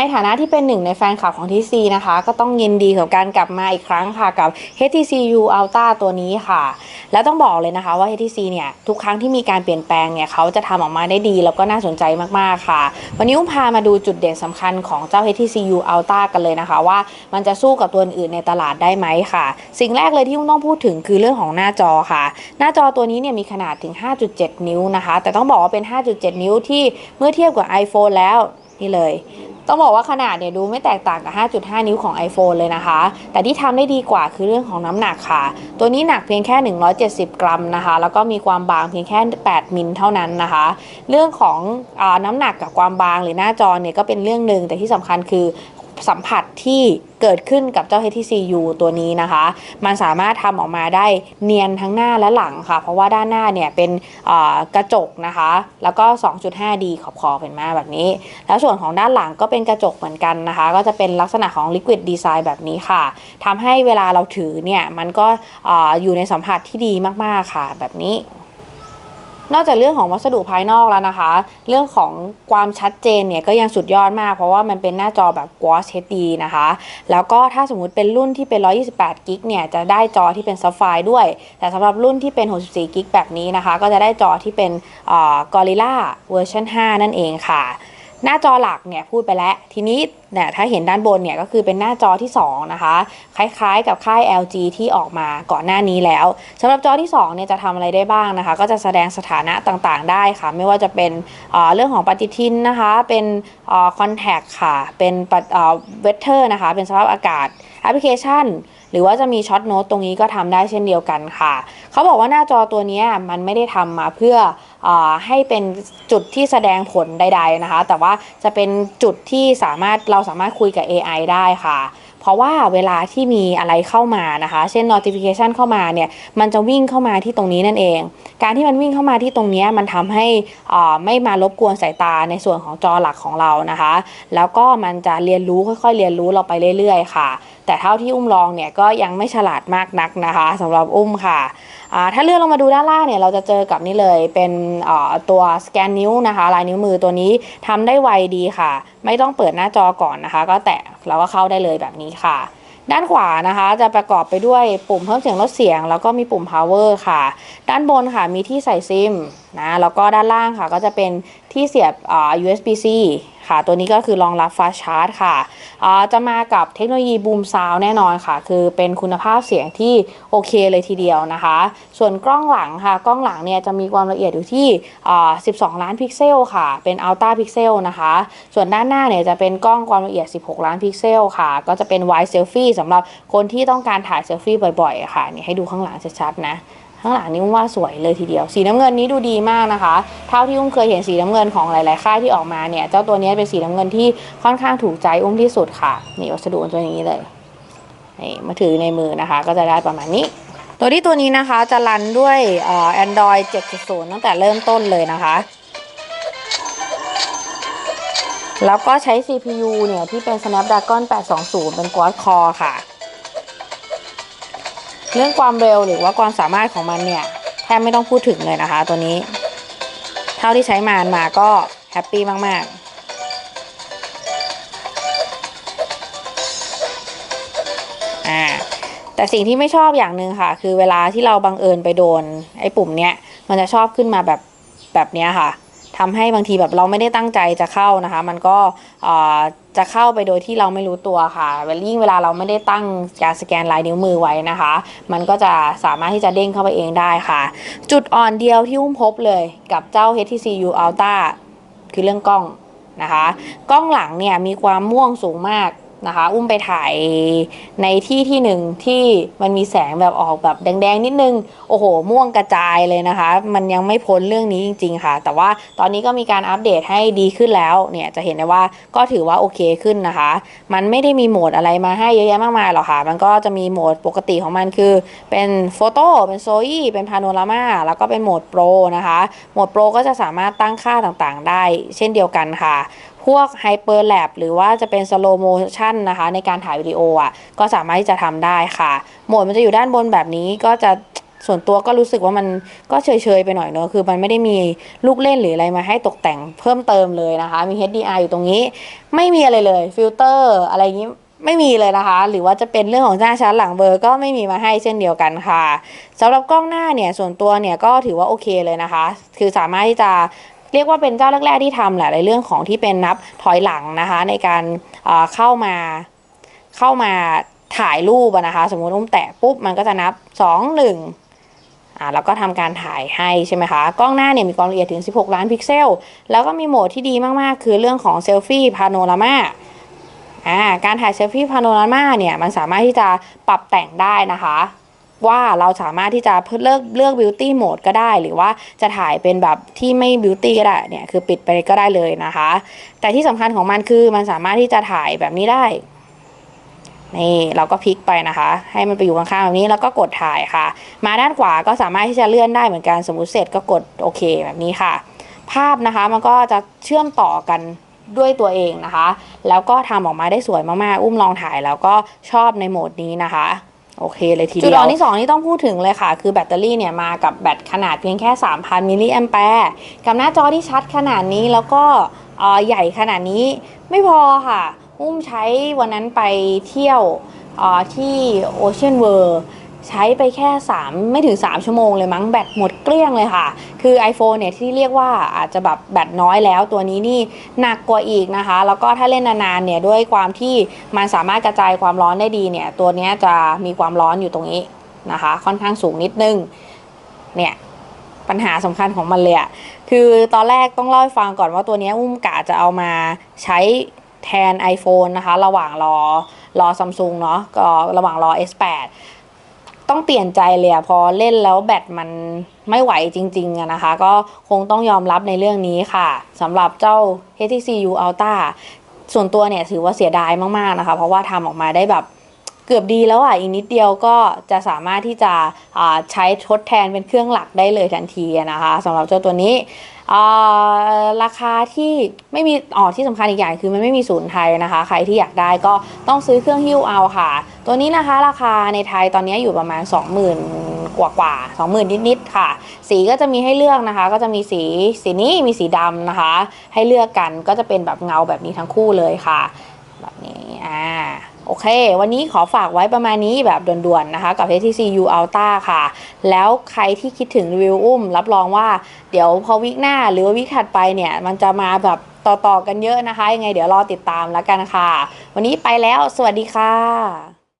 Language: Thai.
ในฐานะที่เป็นหนึ่งในแฟนคลับของ TC นะคะ ก็ต้องยินดีกับการกลับมาอีกครั้งค่ะกับ HTC U Ultra ตัวนี้ค่ะ แล้วต้องบอกเลยนะคะว่า HTC เนี่ยทุกครั้งที่มีการเปลี่ยนแปลงเนี่ยเขาจะทำออกมาได้ดี แล้วก็น่าสนใจมากๆค่ะ วันนี้อุ้มพามาดูจุดเด่นสำคัญของเจ้า HTC U Ultra กันเลยนะคะ ว่ามันจะสู้กับตัวอื่นในตลาดได้ไหมค่ะ สิ่งแรกเลยที่อุ้มต้องพูดถึงคือเรื่องของหน้าจอค่ะ หน้าจอตัวนี้เนี่ยมีขนาดถึง 5.7 นิ้วนะคะ แต่ต้องบอกว่าเป็น 5.7 นิ้วที่เมื่อเทียบกับ iPhone แล้วนี่เลย ต้องบอกว่าขนาดเนี่ยดูไม่แตกต่างกับ 5.5 นิ้วของ iPhone เลยนะคะ แต่ที่ทำได้ดีกว่าคือเรื่องของน้ำหนักค่ะ ตัวนี้หนักเพียงแค่ 170 กรัมนะคะ แล้วก็มีความบางเพียงแค่ 8 มิลเท่านั้นนะคะ เรื่องของอน้ำหนักกับความบางหรือหน้าจอเนี่ยก็เป็นเรื่องหนึ่งแต่ที่สำคัญคือ สัมผัสที่เกิดขึ้นกับเจ้า HTC U ตัวนี้นะคะ มันสามารถทำออกมาได้เนียนทั้งหน้าและหลังค่ะ เพราะว่าด้านหน้าเนี่ยเป็นกระจกนะคะ แล้วก็ 2.5D ขอบขอเป็นมาแบบนี้ แล้วส่วนของด้านหลังก็เป็นกระจกเหมือนกันนะคะ ก็จะเป็นลักษณะของ Liquid Design แบบนี้ค่ะทำให้เวลาเราถือเนี่ย มันก็อาอยู่ในสัมผัสที่ดีมาก ๆ ค่ะแบบนี้ นอกจากเรื่องของวัสดุภายนอกแล้วนะคะ เรื่องของความชัดเจนเนี่ยก็ยังสุดยอดมาก เพราะว่ามันเป็นหน้าจอแบบ Quad HD นะคะ แล้วก็ถ้าสมมุติเป็นรุ่นที่เป็น 128กิกเนี่ยจะได้จอที่เป็นซับไฟด้วย แต่สำหรับรุ่นที่เป็น 64กิกแบบนี้นะคะ ก็จะได้จอที่เป็นอ่า Gorilla เวอร์ชัน5นั่นเองค่ะ หน้าจอหลักเนี่ยพูดไปแล้ว ทีนี้เนี่ยถ้าเห็นด้านบนเนี่ยก็คือเป็นหน้าจอที่ 2 นะคะ คล้ายๆกับค่าย LG ที่ออกมาก่อนหน้านี้แล้วสำหรับจอที่ 2 เนี่ยจะทำอะไรได้บ้างนะคะ ก็จะแสดงสถานะต่างๆ ได้ค่ะ ไม่ว่าจะเป็นเรื่องของปฏิทินนะคะ เป็นคอนแทคค่ะ เป็นเวทเทอร์นะคะ เป็นสภาพอากาศแอปพลิเคชันหรือว่าจะมีช็อตโน้ตตรงนี้ก็ทำได้เช่นเดียวกันค่ะ เขาบอกว่าหน้าจอตัวนี้มันไม่ได้ทำมาเพื่อ ให้เป็นจุดที่แสดงผลใด ๆนะคะ แต่ว่าจะเป็นจุดที่สามารถเราสามารถคุยกับ AI ได้ค่ะ เพราะว่าเวลาที่มีอะไรเข้ามานะคะ เช่น notification เข้ามาเนี่ย มันจะวิ่งเข้ามาที่ตรงนี้นั่นเอง การที่มันวิ่งเข้ามาที่ตรงนี้มันทำให้อ่าไม่มารบกวนสายตาในส่วนของจอหลักของเรานะคะ แล้วก็มันจะเรียนรู้ค่อยๆ เรียนรู้เราไปเรื่อย ๆ ค่ะ แต่เท่าที่อุ้มลองเนี่ยก็ยังไม่ฉลาดมากนักนะคะสำหรับอุ้มค่ะถ้าเลื่อนลงมาดูด้านล่างเนี่ยเราจะเจอกับนี่เลยเป็นตัวสแกนนิ้วนะคะ ลายนิ้วมือตัวนี้ทำได้ไวดีค่ะ ไม่ต้องเปิดหน้าจอก่อนนะคะ ก็แตะเราก็เข้าได้เลยแบบนี้ค่ะ ด้านขวานะคะ จะประกอบไปด้วยปุ่มเพิ่มเสียงลดเสียง แล้วก็มีปุ่ม power ค่ะ ด้านบนค่ะมีที่ใส่ซิมนะแล้วก็ด้านล่างค่ะก็จะเป็นที่เสียบ USB-C ค่ะ ตัวนี้ก็คือรองรับ fast charge ค่ะจะมากับเทคโนโลยี boom sound แน่นอนค่ะ คือเป็นคุณภาพเสียงที่โอเคเลยทีเดียวนะคะ ส่วนกล้องหลังค่ะ กล้องหลังเนี่ยจะมีความละเอียดอยู่ที่ 12 ล้านพิกเซลค่ะ เป็น ultra pixel นะคะ ส่วนด้านหน้าเนี่ยจะเป็นกล้องความละเอียด 16 ล้านพิกเซลค่ะ ก็จะเป็น wide selfie สำหรับคนที่ต้องการถ่ายเซลฟี่บ่อยๆ ค่ะ นี่ให้ดูข้างหลังชัดๆนะ ข้างหลังนี่อุ้มว่าสวยเลยทีเดียว สีน้ำเงินนี้ดูดีมากนะคะ เท่าที่อุ้มเคยเห็นสีน้ำเงินของหลายๆค่ายที่ออกมาเนี่ย เจ้าตัวนี้เป็นสีน้ำเงินที่ค่อนข้างถูกใจอุ้มที่สุดค่ะ นี่วัสดุมันตัวนี้เลยนี่มาถือในมือนะคะ ก็จะได้ประมาณนี้ ตัวที่ตัวนี้นะคะจะรันด้วยเอ่อ Android 7.0 ตั้งแต่เริ่มต้นเลยนะคะ แล้วก็ใช้ CPU เนี่ยที่เป็น Snapdragon 820 เป็น Quad Core ค่ะ เรื่องความเร็วหรือว่าความสามารถของมันเนี่ยแทบไม่ต้องพูดถึงเลยนะคะ ตัวนี้ เท่าที่ใช้มานมาก็แฮปปี้มาก ๆแต่สิ่งที่ไม่ชอบอย่างหนึ่งค่ะ คือเวลาที่เราบังเอิญไปโดน ไอ้ปุ่มเนี้ยมันจะชอบขึ้นมาแบบแบบเนี้ยค่ะทำให้บางทีแบบเราไม่ได้ตั้งใจจะเข้านะคะ มันก็อ่า จะเข้าไปโดยที่เราไม่รู้ตัวค่ะยิ่งเวลาเราไม่ได้ตั้งการสแกนลายนิ้วมือไว้นะคะ มันก็จะสามารถที่จะเด้งเข้าไปเองได้ค่ะ จุดอ่อนเดียวที่อุ้มพบเลยกับเจ้า HTC U Ultra คือเรื่องกล้องนะคะ กล้องหลังเนี่ยมีความม่วงสูงมาก นะคะ อุ้มไปถ่ายในที่ที่หนึ่งที่มันมีแสงแบบออกแบบแดงๆนิดนึง โอ้โห ม่วงกระจายเลยนะคะ มันยังไม่พ้นเรื่องนี้จริง ๆ ค่ะ แต่ว่าตอนนี้ก็มีการอัปเดตให้ดีขึ้นแล้ว เนี่ยจะเห็นได้ว่าก็ถือว่าโอเคขึ้นนะคะ มันไม่ได้มีโหมดอะไรมาให้เยอะแยะมากมายหรอกค่ะ มันก็จะมีโหมดปกติของมันคือ เป็นโฟโต้ เป็นโซอีเป็นพาโนรามา แล้วก็เป็นโหมดโปรนะคะ โหมดโปรก็จะสามารถตั้งค่าต่างๆ ได้ เช่นเดียวกันค่ะพวก Hyper Lab หรือว่าจะเป็น Slow Motion นะคะ ในการถ่ายวิดีโออะก็สามารถที่จะทำได้ค่ะ โหมดมันจะอยู่ด้านบนแบบนี้ก็จะส่วนตัวก็รู้สึกว่ามันก็เฉยๆไปหน่อยเนอะคือมันไม่ได้มีลูกเล่นหรืออะไรมาให้ตกแต่งเพิ่มเติมเลยนะคะ มี HDR อยู่ตรงนี้ ไม่มีอะไรเลยฟิลเตอร์อะไรอย่างนี้ไม่มีเลยนะคะ หรือว่าจะเป็นเรื่องของหน้าชั้นหลังเบอร์ก็ไม่มีมาให้เช่นเดียวกันค่ะสำหรับกล้องหน้าเนี่ยส่วนตัวเนี่ยก็ถือว่าโอเคเลยนะคะ คือสามารถที่จะ เรียกว่าเป็นเจ้าแรก ๆที่ทำแหละในเรื่องของที่เป็นนับถอยหลังนะคะ ในการเอ่อเข้ามาเข้ามาถ่ายรูปนะคะ สมมติอุ้มแตะปุ๊บมันก็จะนับ 2 1อ่าแล้วก็ทำการถ่ายให้ใช่ไหมคะ กล้องหน้าเนี่ยมีความละเอียดถึง 16 ล้านพิกเซล แล้วก็มีโหมดที่ดีมาก ๆ คือเรื่องของเซลฟี่พาโนรามาอ่าการถ่ายเซลฟี่พาโนรามาเนี่ย มันสามารถที่จะปรับแต่งได้นะคะ ว่าเราสามารถที่จะเลือกเลือกบิวตี้โหมดก็ได้ หรือว่าจะถ่ายเป็นแบบที่ไม่บิวตี้ก็ได้เนี่ยคือปิดไปก็ได้เลยนะคะ แต่ที่สำคัญของมันคือมันสามารถที่จะถ่ายแบบนี้ได้นี่เราก็พลิกไปนะคะ ให้มันไปอยู่ข้างๆแบบนี้แล้วก็กดถ่ายค่ะ มาด้านขวาก็สามารถที่จะเลื่อนได้เหมือนกันสมมุติเสร็จก็กดโอเคแบบนี้ค่ะ ภาพนะคะมันก็จะเชื่อมต่อกันด้วยตัวเองนะคะ แล้วก็ทำออกมาได้สวยมากๆ อุ้มลองถ่ายแล้วก็ชอบในโหมดนี้นะคะ โอเคเลยทีเดียว จุดอ่อนที่ 2 ที่ต้องพูดถึงเลยค่ะ คือแบตเตอรี่เนี่ยมากับแบตขนาดเพียงแค่ 3,000 มิลลิแอมแปร์กับหน้าจอที่ชัดขนาดนี้แล้วก็ใหญ่ขนาดนี้ไม่พอค่ะ อุ้มใช้วันนั้นไปเที่ยวที่โอเชียนเวิร์ ใช้ไปแค่ 3 ไม่ถึง 3 ชั่วโมงเลยมั้งแบตหมดเกลี้ยงเลยค่ะ คือ iPhone เนี่ยที่เรียกว่าอาจจะแบบแบตน้อยแล้วตัวนี้นี่หนักกว่าอีกนะคะ แล้วก็ถ้าเล่นนานๆเนี่ยด้วยความที่มันสามารถกระจายความร้อนได้ดีเนี่ย ตัวนี้จะมีความร้อนอยู่ตรงนี้นะคะ ค่อนข้างสูงนิดนึงเนี่ยปัญหาสำคัญของมันเลยอะคือตอนแรกต้องเล่าให้ฟังก่อนว่าตัวนี้อุ้มกะจะเอามาใช้แทน iPhone นะคะ ระหว่างรอรอซัมซุงเนาะก็ระหว่างรอ S8 ต้องเปลี่ยนใจเลยอะพอเล่นแล้วแบตมันไม่ไหวจริงๆอะนะคะ ก็คงต้องยอมรับในเรื่องนี้ค่ะสำหรับเจ้า HTC U Ultra ส่วนตัวเนี่ยถือว่าเสียดายมากๆนะคะ เพราะว่าทำออกมาได้แบบ เกือบดีแล้วอะอีกนิดเดียวก็จะสามารถที่จะใช้ทดแทนเป็นเครื่องหลักได้เลยทันทีนะคะสำหรับเจ้าตัวนี้ราคาที่ไม่มีอ๋อที่สำคัญอีกอย่างคือมันไม่มีศูนย์ไทยนะคะ ใครที่อยากได้ก็ต้องซื้อเครื่องฮิ้วเอาค่ะ ตัวนี้นะคะราคาในไทยตอนนี้อยู่ประมาณ 20,000 กว่ากว่าๆ20,000 นิดๆค่ะ สีก็จะมีให้เลือกนะคะ ก็จะมีสีสีนี้มีสีดำนะคะ ให้เลือกกันก็จะเป็นแบบเงาแบบนี้ทั้งคู่เลยค่ะ แบบนี้อ่า โอเค วันนี้ขอฝากไว้ประมาณนี้แบบด่วนๆนะคะ กับ HTC U Ultra ค่ะ แล้วใครที่คิดถึงรีวิวอุ้ม รับรองว่าเดี๋ยวพอวิกหน้าหรือว่าวิกถัดไปเนี่ย มันจะมาแบบต่อๆกันเยอะนะคะ ยังไงเดี๋ยวรอติดตามแล้วกันค่ะ วันนี้ไปแล้ว สวัสดีค่ะ